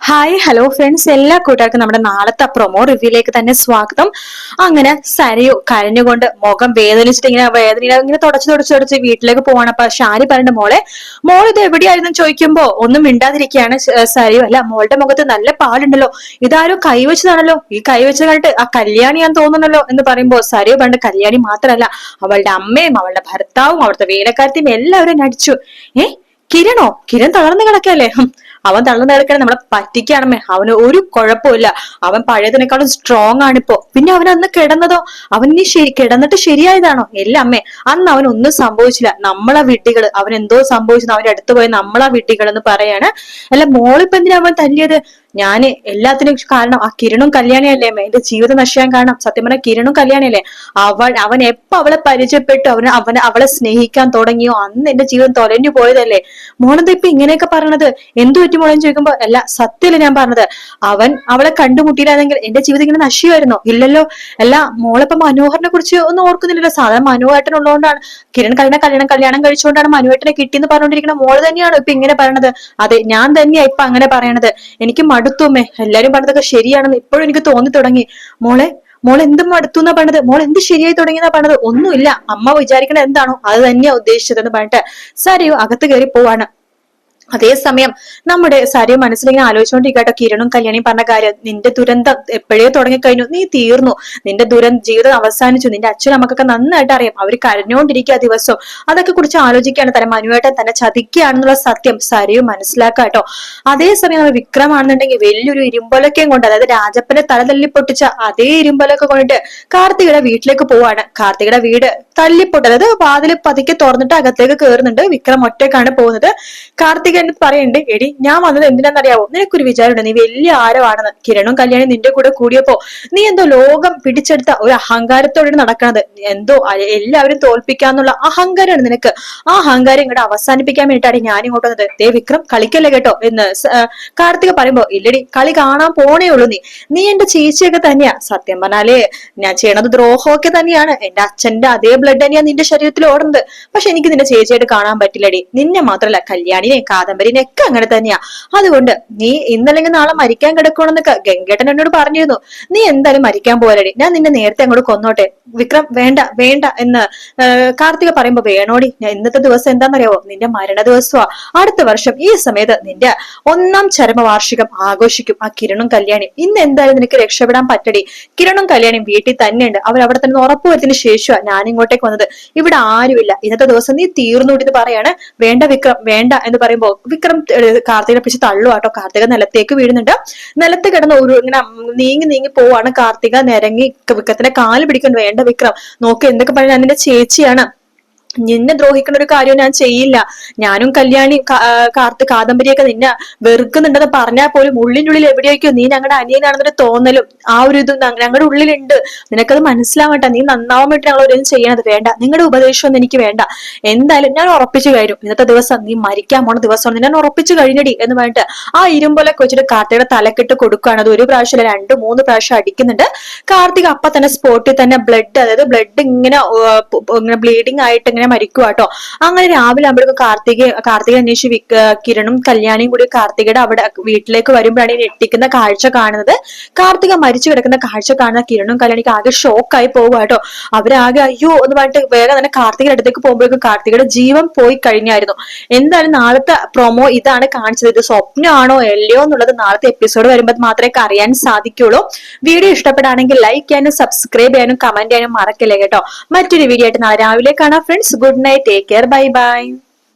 Hi hello friends എല്ലാ കൂട്ടുകാർക്കും നമ്മുടെ നാളത്തെ പ്രൊമോ റിവ്യൂലേക്ക് തന്നെ സ്വാഗതം. അങ്ങനെ സരയു കരഞ്ഞുകൊണ്ട് മുഖം വേദനിച്ചിട്ട് ഇങ്ങനെ വേദന ഇങ്ങനെ തുടച്ച് തുടച്ച് തുടച്ച് വീട്ടിലേക്ക് പോവാണ്. അപ്പൊ ഷാരി പറഞ്ഞ മോളെ മോൾ ഇത് എവിടെയായിരുന്നു? ചോദിക്കുമ്പോ ഒന്നും മിണ്ടാതിരിക്കുകയാണ് സരയു അല്ല മോളുടെ മുഖത്ത് നല്ല പാടുണ്ടല്ലോ. ഇതാരോ കൈവച്ചതാണല്ലോ ഈ കൈവച്ച കണ്ടിട്ട് ആ കല്യാണി ഞാൻ തോന്നുന്നല്ലോ എന്ന് പറയുമ്പോ സരയു പറഞ്ഞ കല്യാണി മാത്രമല്ല അവളുടെ അമ്മയും അവളുടെ ഭർത്താവും അവളുടെ വേലക്കാരത്തെയും എല്ലാവരും നടിച്ചു. ഏ കിരണോ? കിരൺ തളർന്നു കിടക്കല്ലേ അവൻ തള്ളുന്ന കിടക്കണം നമ്മളെ പറ്റിക്കാണമേ അവന് ഒരു കുഴപ്പമില്ല അവൻ പഴയതിനേക്കാളും സ്ട്രോങ് ആണിപ്പോ. പിന്നെ അവൻ അന്ന് കിടന്നതോ? അവൻ ഇനി ശരി കിടന്നിട്ട് ശരിയായതാണോ? എല്ലാം അമ്മേ. അന്ന് അവൻ ഒന്നും സംഭവിച്ചില്ല. നമ്മളെ വിട്ടികൾ അവൻ എന്തോ സംഭവിച്ചു അവന്റെ അടുത്ത് പോയ നമ്മളെ വിട്ടികൾ എന്ന് പറയാണ്. അല്ല മോളിപ്പെന്തിനാ അവൻ തല്ലിയത്? ഞാൻ എല്ലാത്തിനും കാരണം ആ കിരണും കല്യാണിയല്ലേ? എന്റെ ജീവിതം നശിക്കാൻ കാരണം. സത്യം പറഞ്ഞ കിരണും കല്യാണിയല്ലേ? അവൾ അവൻ എപ്പോ അവളെ പരിചയപ്പെട്ടു? അവന് അവനെ അവളെ സ്നേഹിക്കാൻ തുടങ്ങിയോ? അന്ന് എന്റെ ജീവിതം തൊലഞ്ഞു പോയതല്ലേ? മോളെന്താ ഇപ്പൊ ഇങ്ങനെയൊക്കെ പറയണത്? എന്തു പറ്റി മോളെന്ന് ചോദിക്കുമ്പോ അല്ല സത്യല്ല ഞാൻ പറഞ്ഞത്. അവൻ അവളെ കണ്ടുമുട്ടിയില്ലായെങ്കിൽ എന്റെ ജീവിതം ഇങ്ങനെ നശിയുമായിരുന്നോ ഇല്ലല്ലോ. അല്ല മോളിപ്പോ മനോഹറിനെ കുറിച്ച് ഒന്നും ഓർക്കുന്നില്ലല്ലോ. സാധാരണ മനോഹരട്ടൻ ഉള്ളതുകൊണ്ടാണ് കിരൺ കല്യാണം കല്യാണം കല്യാണം കഴിച്ചുകൊണ്ടാണ് മനുവേട്ടനെ കിട്ടിയെന്ന് പറഞ്ഞുകൊണ്ടിരിക്കുന്ന മോൾ തന്നെയാണ് ഇപ്പൊ ഇങ്ങനെ പറയണത്? അതെ ഞാൻ തന്നെയാ ഇപ്പൊ അങ്ങനെ പറയണത്. എനിക്ക് മടുത്തുമ്മേ എല്ലാരും പറഞ്ഞതൊക്കെ ശരിയാണെന്ന് ഇപ്പോഴും എനിക്ക് തോന്നി തുടങ്ങി. മോളെ മോൾ എന്ത് മടുത്തു എന്നാ പറഞ്ഞത് മോൾ എന്ത് ശരിയായി തുടങ്ങിയെന്നാ പറഞ്ഞത് ഒന്നുമില്ല. അമ്മ വിചാരിക്കണത് എന്താണോ അത് തന്നെയാ ഉദ്ദേശിച്ചത് എന്ന് പറഞ്ഞിട്ട് സരിയോ അകത്ത് കയറി പോവാണ്. അതേസമയം നമ്മുടെ സരിയും മനസ്സിലിങ്ങനെ ആലോചിച്ചുകൊണ്ടിരിക്കട്ടോ കിരണും കല്യാണിയും പറഞ്ഞ കാര്യം നിന്റെ ദുരന്തം എപ്പോഴേ തുടങ്ങിക്കഴിഞ്ഞു? നീ തീർന്നു. നിന്റെ ദുരന്ത ജീവിതം അവസാനിച്ചു. നിന്റെ അച്ഛൻ നമുക്കൊക്കെ നന്നായിട്ട് അറിയാം. അവർ കരഞ്ഞുകൊണ്ടിരിക്കുക ദിവസവും അതൊക്കെ കുറിച്ച് ആലോചിക്കുകയാണ് തന്നെ മനുവേട്ടൻ. തന്നെ ചതിക്കുകയാണെന്നുള്ള സത്യം സരിയും മനസ്സിലാക്കാട്ടോ. അതേസമയം നമ്മൾ വിക്രമാണെന്നുണ്ടെങ്കിൽ വലിയൊരു ഇരുമ്പൊലക്കയും കൊണ്ട് അതായത് രാജപ്പനെ തല തല്ലി പൊട്ടിച്ച അതേ ഇരുമ്പൊലൊക്കെ കൊണ്ടിട്ട് കാർത്തികയുടെ വീട്ടിലേക്ക് പോവാണ്. കാർത്തികയുടെ വീട് തല്ലിപ്പൊട്ട് അതായത് വാതിൽ പതുക്കെ തുറന്നിട്ട് അകത്തേക്ക് കയറുന്നുണ്ട് വിക്രം ഒറ്റക്കാണ് പോകുന്നത്. കാർത്തിക എന്നിട്ട് പറയുന്നുണ്ട് എടി ഞാൻ വന്നത് എന്തിനാണെന്നറിയാവോ നിനക്കൊരു വിചാരമുണ്ട് നീ വലിയ ആരവാണെന്ന്. കിരണും കല്യാണി നിന്റെ കൂടെ കൂടിയപ്പോ നീ എന്തോ ലോകം പിടിച്ചെടുത്ത ഒരു അഹങ്കാരത്തോടെ നടക്കണത്. എന്തോ എല്ലാവരും തോൽപ്പിക്കാന്നുള്ള അഹങ്കാരമാണ് നിനക്ക്. ആ അഹങ്കാരം ഇങ്ങോട്ട് അവസാനിപ്പിക്കാൻ വേണ്ടിയിട്ടാണ് ഞാൻ ഇങ്ങോട്ട് വന്നത്. ദേ വിക്രം കളിക്കല്ലേ കേട്ടോ? എന്ന് കാർത്തിക പറയുമ്പോ ഇല്ലടി കളി കാണാൻ പോണേ ഉള്ളൂ നീ. നീ എന്റെ ചേച്ചിയൊക്കെ തന്നെയാ. സത്യം പറഞ്ഞാലേ ഞാൻ ചെയ്യണത് ദ്രോഹമൊക്കെ തന്നെയാണ്. എന്റെ അച്ഛന്റെ അതേ ബ്ലഡ് തന്നെയാ നിന്റെ ശരീരത്തിൽ ഓടുന്നത്. പക്ഷെ എനിക്ക് നിന്റെ ചേച്ചിയായിട്ട് കാണാൻ പറ്റില്ലടി. നിന്നെ മാത്രല്ല കല്യാണിനെ കാദംബരിനെയൊക്കെ അങ്ങനെ തന്നെയാ. അതുകൊണ്ട് നീ ഇന്നല്ലെങ്കിൽ നാളെ മരിക്കാൻ കിടക്കണമെന്നൊക്കെ ഗംഗേട്ടൻ എന്നോട് പറഞ്ഞിരുന്നു. നീ എന്തായാലും മരിക്കാൻ പോരടി ഞാൻ നിന്നെ നേരത്തെ അങ്ങോട്ട് കൊന്നോട്ടെ. വിക്രം വേണ്ട വേണ്ട എന്ന് കാർത്തിക പറയുമ്പോ വേണോടി ഞാൻ ഇന്നത്തെ ദിവസം എന്താണെന്നറിയാവോ നിന്റെ മരണ ദിവസമാ അടുത്ത വർഷം ഈ സമയത്ത് നിന്റെ ഒന്നാം ചരമവാർഷികം ആഘോഷിക്കും ആ കിരണും കല്യാണി ഇന്ന് എന്തായാലും നിനക്ക് രക്ഷപ്പെടാൻ പറ്റടി. കിരണും കല്യാണിയും വീട്ടിൽ തന്നെയുണ്ട്. അവർ അവിടെ തന്നെ ഉറപ്പുവരുത്തിന് ശേഷമാണ് ഞാൻ ഇങ്ങോട്ടേക്ക് വന്നത്. ഇവിടെ ആരുമില്ല. ഇന്നത്തെ ദിവസം നീ തീർന്നു എന്ന് പറയാണ്. വേണ്ട വിക്രം വേണ്ട എന്ന് പറയുമ്പോ വിക്രം കാർത്തികനെ പിടിച്ച് തള്ളു കേട്ടോ. കാർത്തിക നിലത്തേക്ക് വീഴുന്നുണ്ട്. നിലത്ത് കിടന്ന് ഒരു ഇങ്ങനെ നീങ്ങി നീങ്ങി പോവാണ് കാർത്തിക. നിരങ്ങി വിക്രത്തിന്റെ കാൽ പിടിക്കുന്നു വേണ്ട വിക്രം. നോക്ക് എന്തൊക്കെ പറഞ്ഞാൽ നിന്റെ ചേച്ചിയാണ്. നിന്നെ ദ്രോഹിക്കുന്ന ഒരു കാര്യം ഞാൻ ചെയ്യില്ല. ഞാനും കല്യാണി കാർത്ത് കാദംബരിയൊക്കെ നിന്നെ വെറുക്കുന്നുണ്ടെന്ന് പറഞ്ഞാൽ പോലും ഉള്ളിൽ എവിടെയൊക്കെയോ നീ ഞങ്ങളുടെ അനിയനാണെന്നൊരു തോന്നലും ആ ഒരു ഇത് ഞങ്ങളുടെ ഉള്ളിലുണ്ട്. നിനക്കത് മനസ്സിലാവട്ടെ നീ നന്നാവാൻ വേണ്ടി ഞങ്ങൾ ഒരു ചെയ്യണത് വേണ്ട. നിങ്ങളുടെ ഉപദേശമൊന്നും എനിക്ക് വേണ്ട. എന്തായാലും ഞാൻ ഉറപ്പിച്ചു കഴിഞ്ഞു. ഇന്നത്തെ ദിവസം നീ മരിക്കാൻ പോണ ദിവസമാണ് ഞാൻ ഉറപ്പിച്ചു കഴിഞ്ഞടി എന്ന് പറഞ്ഞിട്ട് ആ ഇരുമ്പൊലൊക്കെ വെച്ചിട്ട് കാർത്തികയുടെ തലക്കെട്ട് കൊടുക്കുകയാണ്. അത് ഒരു പ്രാവശ്യം രണ്ട് മൂന്ന് പ്രാവശ്യം അടിക്കുന്നുണ്ട്. കാർത്തിക് അപ്പൊ തന്നെ സ്പോട്ടിൽ തന്നെ ബ്ലഡ് അതായത് ബ്ലഡ് ഇങ്ങനെ ഇങ്ങനെ ബ്ലീഡിങ് ആയിട്ട് ഇങ്ങനെ മരിക്കുക കേട്ടോ അങ്ങനെ രാവിലെ ആകുമ്പോഴേക്കും കാർത്തിക കാർത്തിക അന്വേഷിച്ച് വി കിരണും കല്യാണിയും കൂടി കാർത്തികയുടെ അവിടെ വീട്ടിലേക്ക് വരുമ്പോഴാണ് ഈ ഞെട്ടിക്കുന്ന കാഴ്ച കാണുന്നത്. കാർത്തിക മരിച്ചു കിടക്കുന്ന കാഴ്ച കാണുന്ന കിരണും കല്യാണിക്ക് ആകെ ഷോക്കായി പോവാട്ടോ അവരാകെ അയ്യോ എന്ന് പറഞ്ഞിട്ട് വേഗം തന്നെ കാർത്തികയുടെ അടുത്തേക്ക് പോകുമ്പോഴേക്കും കാർത്തികയുടെ ജീവൻ പോയി കഴിഞ്ഞായിരുന്നു. എന്തായാലും നാളത്തെ പ്രൊമോ ഇതാണ് കാണിച്ചത്. ഇത് സ്വപ്നമാണോ അല്ലയോ എന്നുള്ളത് നാളത്തെ എപ്പിസോഡ് വരുമ്പോൾ മാത്രമേ അറിയാൻ സാധിക്കുള്ളൂ. വീഡിയോ ഇഷ്ടപ്പെടുകയാണെങ്കിൽ ലൈക്ക് ചെയ്യാനും സബ്സ്ക്രൈബ് ചെയ്യാനും കമന്റ് ചെയ്യാനും മറക്കില്ല കേട്ടോ. മറ്റൊരു വീഡിയോ ആയിട്ട് നാളെ രാവിലെ കാണാം friends good night. Take care. Bye bye